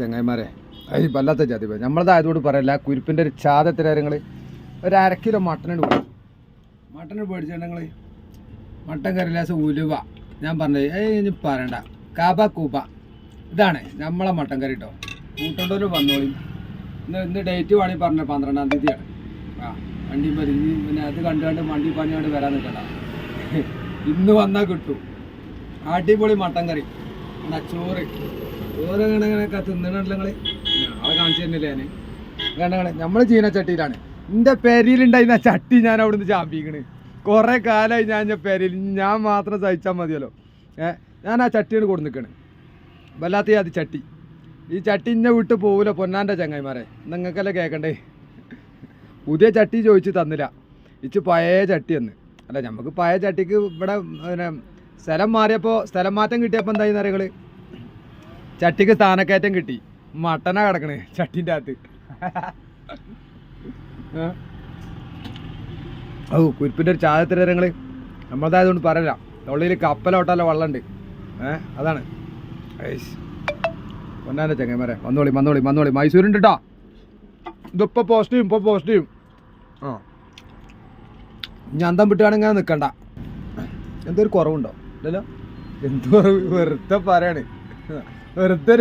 ചങ്ങായിമാരെ അത് വല്ലാത്ത ജാതി നമ്മളതായതുകൊണ്ട് പറയല്ല കുരിപ്പിന്റെ ഒരു ചാതത്തിന്റെ കാര്യങ്ങൾ? ഒരു അര കിലോ മട്ടനോട് പോയി മട്ടനോട് നിങ്ങൾ മട്ടൻ കറിലാസ് ഉലുവ. ഞാൻ പറഞ്ഞത് ഏയ് ഇനി പറയണ്ട. കാബ കൂബ. ഇതാണ് നമ്മളെ മട്ടൻ കറി കേട്ടോ കൂട്ടണ്ടോലും വന്നോളി. ഇന്ന് ഇന്ന് ഡേറ്റ് വേണമെങ്കിൽ പറഞ്ഞ പന്ത്രണ്ടാം തീയതിയാണ്. ആ വണ്ടി പരിഞ്ഞ് പിന്നെ അത് കണ്ടുകൊണ്ട് വണ്ടി പണിയോണ്ട് വരാൻ നിൽക്കണ്ട ഇന്ന് വന്നാൽ കിട്ടും. അടിപൊളി മട്ടൻ കറി. ചോറ്. ചോറ് കണക്കണക്കെ തിന്നണല്ലോ നിങ്ങൾ. നാളെ കാണിച്ചു തന്നില്ലേ ഞാൻ കണ്ടങ്ങളെ ചീന ചട്ടിയിലാണ്. എന്റെ പെരിയിലുണ്ടായിരുന്ന ചട്ടി ഞാൻ അവിടുന്ന് ചാമ്പിക്കണ്. കുറേ കാലമായി ഞാൻ എന്റെ പെരിയിൽ. ഞാൻ മാത്രം സഹിച്ചാൽ മതിയല്ലോ. ഏ ഞാൻ ആ ചട്ടിയാണ് കൊടു നിൽക്കണ് വല്ലാത്ത അത് ചട്ടി. ഈ ചട്ടി ഇന്നെ വിട്ട് പോവില്ല പൊന്നാന്റെ ചങ്ങായിമാരെ. നിങ്ങൾക്കല്ലേ കേൾക്കണ്ടേ പുതിയ ചട്ടി ചോദിച്ച് തന്നില്ല. ഇച്ച് പഴയ ചട്ടി അല്ല നമുക്ക് പഴയ ചട്ടിക്ക് ഇവിടെ പിന്നെ സ്ഥലം മാറിയപ്പോൾ സ്ഥലം മാറ്റം കിട്ടിയപ്പോൾ എന്തായി അറിയങ്ങൾ ചട്ടിക്ക് സ്ഥാനക്കയറ്റം കിട്ടി. മട്ടനാ കിടക്കണേ ചട്ടിന്റെ അകത്ത്? ഓ കുരിപ്പിന്റെ ഒരു ചായത്തിരങ്ങൾ നമ്മളതായതുകൊണ്ട് പറയില്ല. തൊള്ളിയിൽ കപ്പലോട്ടല്ല വള്ളണ്ട്. ഏഹ് അതാണ്. പൊന്നാന്റെ ചങ്ങന്മാരെ വന്നോളി വന്നോളി വന്നോളി. മൈസൂരുണ്ട് കേട്ടോ ഇതിപ്പോൾ പോസ്റ്റ് ചെയ്യും ഇപ്പോൾ പോസ്റ്റ് ചെയ്യും. ആ. ഞാൻ അന്തം വിട്ടുകാണെങ്കിൽ അങ്ങനെ നിൽക്കണ്ട എന്തൊരു കുറവുണ്ടോ? ഇല്ലല്ലോ? എന്തോ വെറുതെ പറയാണ്. വെറുതെ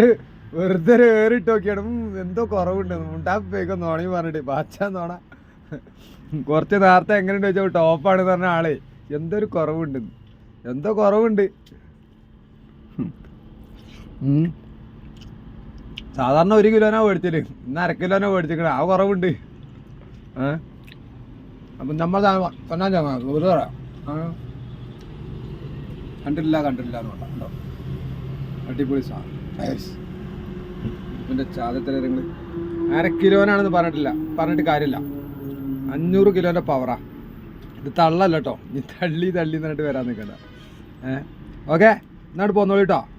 വെറുതെ ഒരു നോക്കിയാണ്. എന്തോ കുറവുണ്ട്. ഉണ്ടാപ്പേക്കും നോണി പറഞ്ഞിട്ട്. ബാച്ചാ നോണ. കുറച്ച് നേരത്തെ എങ്ങനെയുണ്ട് വെച്ചാൽ ടോപ്പാണ് പറഞ്ഞ ആളെ. എന്തൊരു കുറവുണ്ട്. എന്തോ കുറവുണ്ട്. സാധാരണ ഒരു കിലോനാ മേടിച്ചൽ. ഇന്ന് അര കിലോനാ മേടിച്ചിരിക്കണ. ആ കുറവുണ്ട്. അപ്പം നമ്മൾ പറയാം കണ്ടില്ല കണ്ടില്ല എന്ന് അടിപൊളി സാധനം. ഇതിന്റെ ചാതത്തിരങ്ങൾ അര കിലോനാണെന്ന് പറഞ്ഞിട്ടില്ല. പറഞ്ഞിട്ട് കാര്യമില്ല. അഞ്ഞൂറ് കിലോന്റെ പവറാ ഇത് തള്ളല്ല കേട്ടോ നീ തള്ളി തള്ളി എന്നിട്ട് വരാൻ നിൽക്കണ്ട. ഏ? ഓക്കെ? എന്നിട്ട് പോന്നോളൂ കേട്ടോ